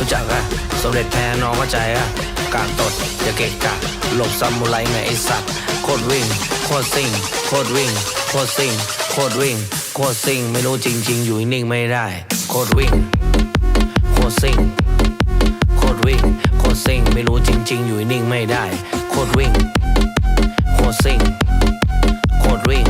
รู้จักอะสมเด็จแพ้น้องเข้าใจอะกางตดอย่าเกะกะหลบซามูไรไงไอสัตว์โคตรวิ่งโคตรซิ่งโคตรวิ่งโคตรซิ่งโคตรวิ่งโคตรซิ่งไม่รู้จริง ๆ อยู่นิ่งไม่ได้ โคตรวิ่งโคตรซิ่งโคตรวิ่งโคตรซิ่งไม่รู้จริง ๆ อยู่นิ่งไม่ได้ โคตรวิ่งโคตรซิ่งโคตรวิ่ง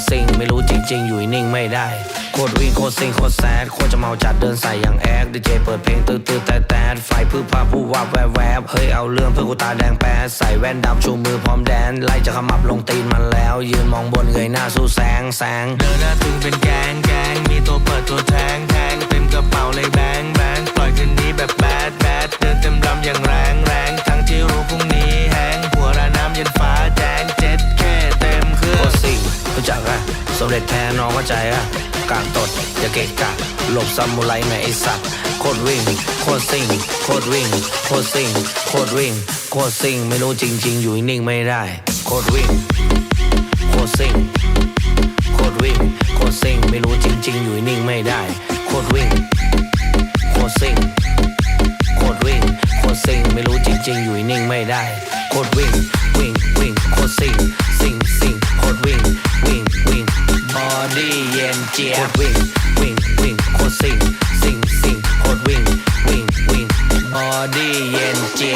ตรซิงไม่รู้จริง ๆ อยู่นิ่งไม่ได้โคตรวิ่งโคตรซิงโคตรแซดโคตรจะเมาจัดเดินใส่อย่างแอคดีเจเปิดเพลงตื้อตื้อแต่แต่ไฟพื้นผ้าผู้วับแวบแวบเฮ้ยเอาเรื่องเพื่อกูตาแดงแป๊ดใส่แว่นดำชูมือพร้อมแดนไล่จะขมับลงตีนมันแล้ว ยืนมองบนเงยหน้าสู้แสงแสงเดินหน้าตึงเป็นแกงแกงมีตัวเปิดตัวแทงแทงเต็มกระเป๋าเลยแบงแบงปล่อยคืนนี้แบบแบดแบดเดินเต็มลำอย่างแรง สมเด็จแพ้น้องเข้าใจอะกางตดอย่าเกะกะ หลบซามูไรไงไอสัตว์โคตรวิ่ง โคตรซิงโคตรวิ่ง โคตรซิงโคตรวิ่ง โคตรซิงไม่รู้จริง ๆ อยู่นิ่งไม่ได้ โคตรวิ่ง โคตรซิงโคตรวิ่ง โคตรซิ่ง ไม่รู้จริง ๆ อยู่นิ่งไม่ได้ โคตรวิ่ง โคตรซิ่ง โคตรวิ่ง โคตรซิ่ง ไม่รู้จริง ๆ อยู่นิ่งไม่ได้ โคตรวิ่ง วิ่ง วิ่ง โคตรซิ่งซิ่งซิ่ง yeah. Win.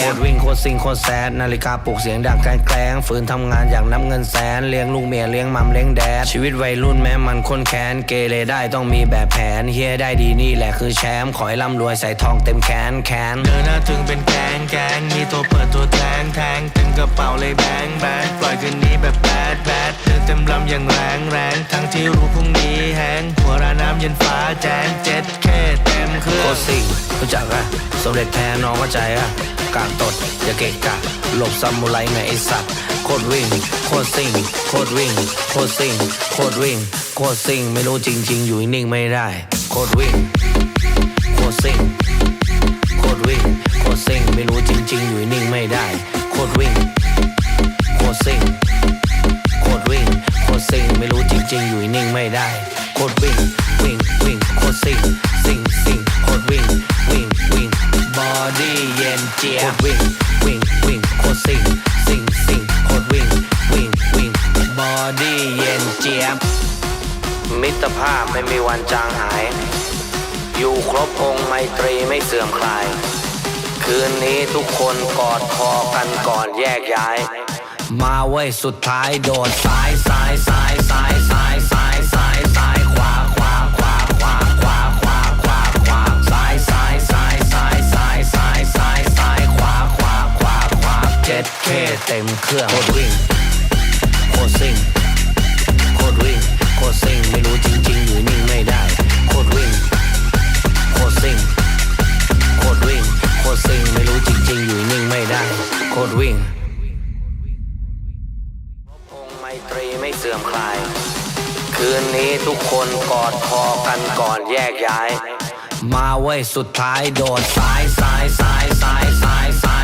คตรวิ่งโคตรซิ่งโคตรแซดนาฬิกาปลุกเสียงดังแกล้งแกล้งฝืนทำงานอยากนับเงินแสนเลี้ยงลูกเมียเลี้ยงมัมเลี้ยงแดดชีวิตวัยรุ่นแม้มันค้นแค้นเกเรได้ต้องมีแบบแผนเฮียได้ดีนี่แหละคือแชมป์ขอให้ร่ำรวยใส่ทองเต็มแขนแขนเดินหน้าตึงเป็นแกงแกงมีตัวเปิดตัวแทงแทงเต็มกระเป๋าเลยแบงแบงปล่อยคืนนี้แบบแบดแบดเดินเต็มลำอย่างแรงแรงทั้งที่รู้พรุ่งนี้แห้งหัวระน้ำเย็นฟ้าแจ้งเจ็ดแค่เต็มเครื่โคองตรซิ่งรู้จักอะสมเด็จแพ้น้องเข้าใจอะ กางตดอย่าเกะกะหลบซามูไรไงไอสัตว์โคตรวิ่ง โคตรซิ่ง โคตรวิ่ง โคตรซิ่ง โคตรวิ่ง โคตรซิ่ง ไม่รู้จริง ๆ อยู่นิ่งไม่ได้ โคตรวิ่ง โคตรซิ่ง โคตรวิ่ง โคตรซิ่ง ไม่รู้จริง ๆ อยู่นิ่งไม่ได้ โคตรวิ่ง โคตรซิ่ง โคตรวิ่ง โคตรซิ่ง ไม่รู้จริง ๆ อยู่นิ่งไม่ได้ โคตรวิ่ง วิ่ง วิ่ง โคตรซิ่ง ซิ่ง ซิ่ง โคตรวิ่ง วิ่ง วิ่ง บอดี้เย็นเจี๊ยบวิ่งวิ่งวิ่งโคตรซิ่งซิ่งซิ่งโคตรวิ่งวิ่งวิ่งบอดี้เย็นเจี๊ยบมิตรภาพไม่มีวันจางหาย อยู่ครบองค์ไมตรีไม่เสื่อมคลาย คืนนี้ทุกคนกอดคอกันก่อนแยกย้าย มาเว้ยสุดท้ายโดดซ้ายซ้ายซ้ายซ้ายซ้ายซ้ายซ้าย จ็ดเคเต็มเครื่องโคตรวิ่งโคตรซิ่งโคตรวิ่งโคตรซิ่งไม่รู้จริง ๆ อยู่นิ่งไม่ได้โคตรวิ่งโคตรซิ่งโคตรวิ่งโคตรซิงไม่รู้จริง ๆ อยู่นิ่งไม่ได้โคตรวิ่งองไมตรีไม่เสื่อมคลาย คืนนี้ทุกคนกอดคอกันก่อนแยกย้าย มาเว้ยสุดท้ายโดดซ้ายซ้ายซ้ายซ้ายซ้ายซ้ายซ้าย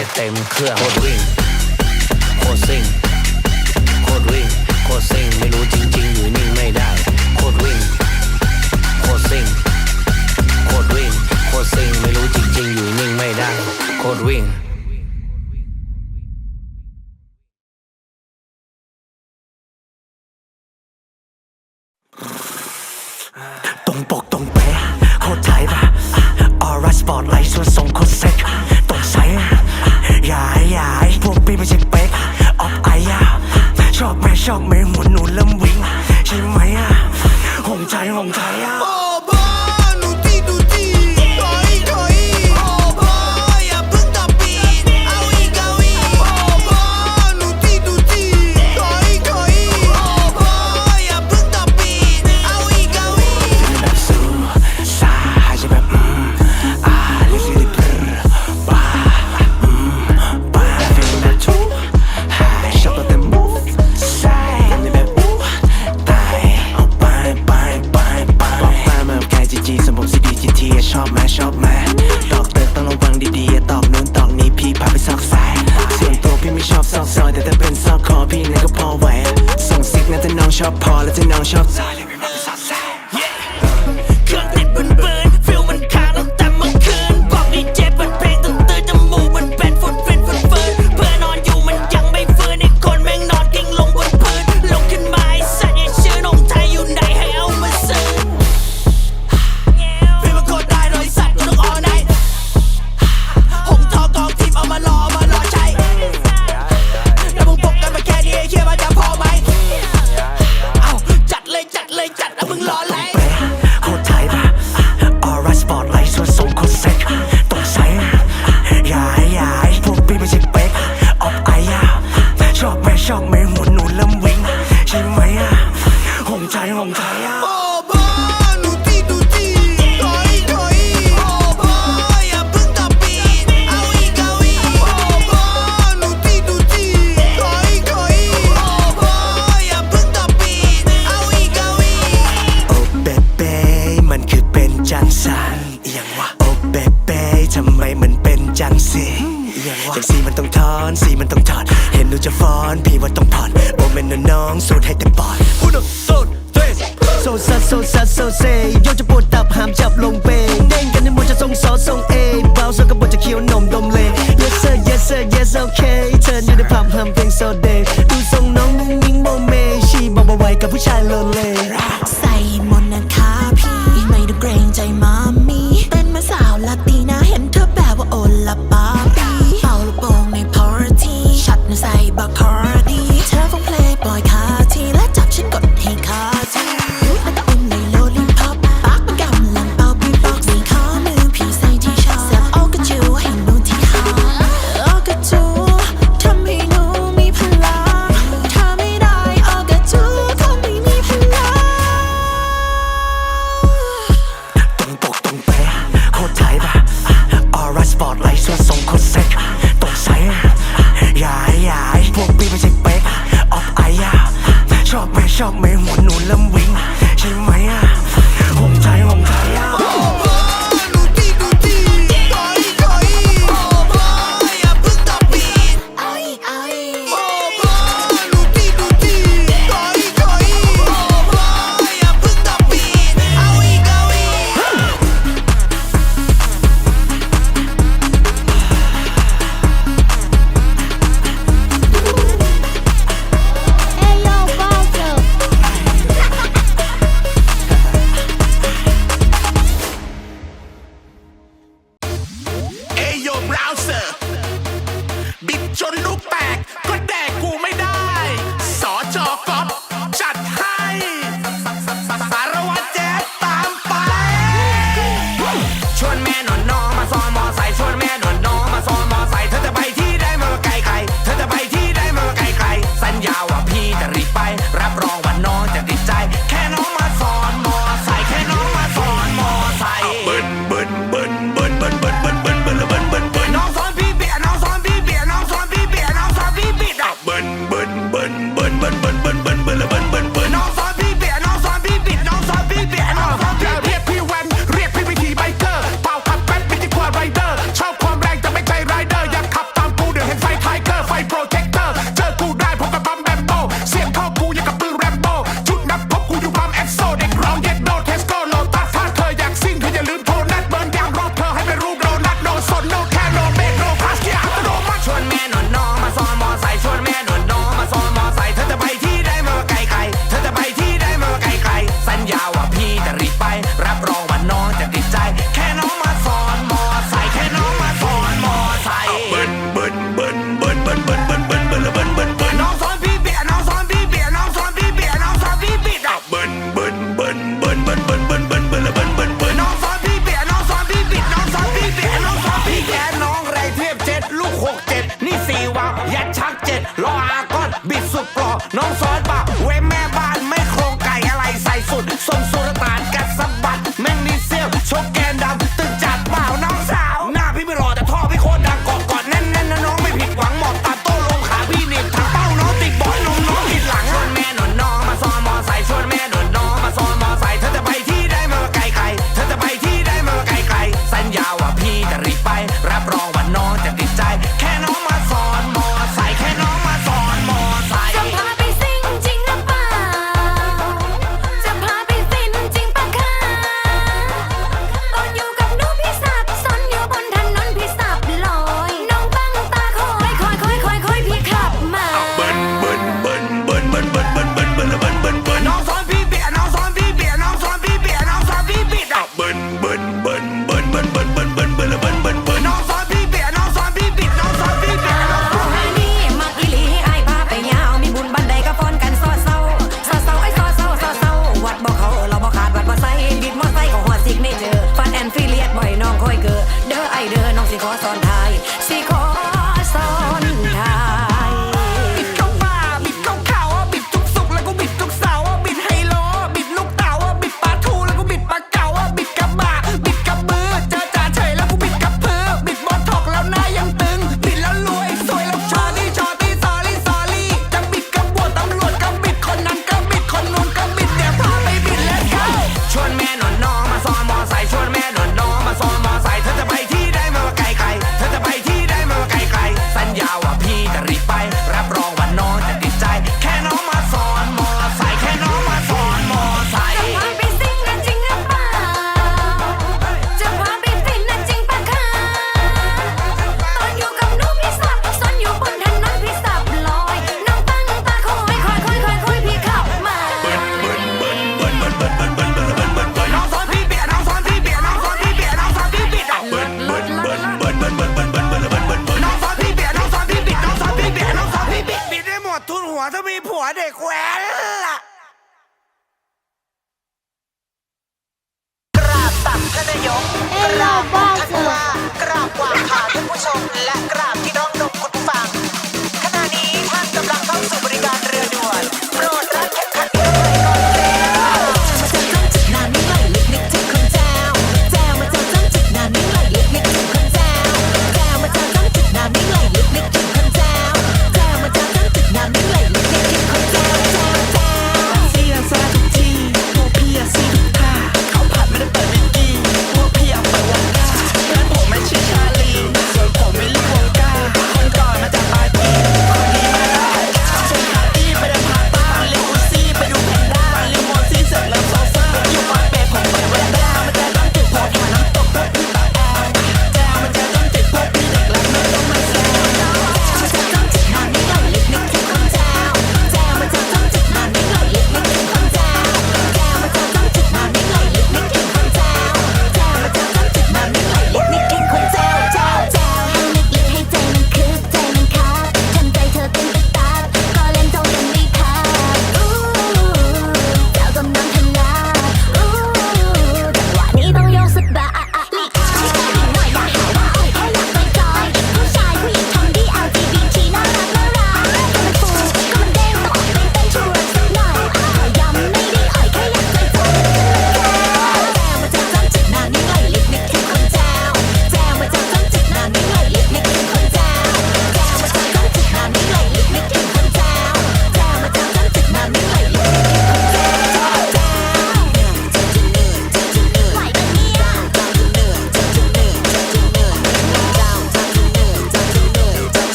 เคเต็มเครื่องโคตรวิ่งโคตรซิ่งโคตรวิ่งโคตรซิ่งไม่รู้จริง ๆ อยู่นิ่งไม่ได้โคตรวิ่งโคตรซิ่งโคตรวิ่งโคตรซิ่งไม่รู้จริง ๆ อยู่นิ่งไม่ได้โคตรวิ่ง ชอบแม่ชอบแม่หัวหนูเริ่มวิ่งใช่ไหมอะหงใจหงใจอะ Parle tes nains จะฟ้อน พี่ว่าต้องผ่านโอเมนน้องสูดให้เต็มปอดพูดโซนเฟสโซซัดโซซัดโซเซโยจะปวดตับหามจับลงเบนเด้งกันในมือจะทรงซอทรงเอเบาเซอร์กับบทจะเคี้ยวนมดมเล Yes sir Yes sir Yes okay เธออยู่ในผับทำเพลงโซเดย์ เท้เสิร์ฟบิดจนลูกแตกก็แดกกูไม่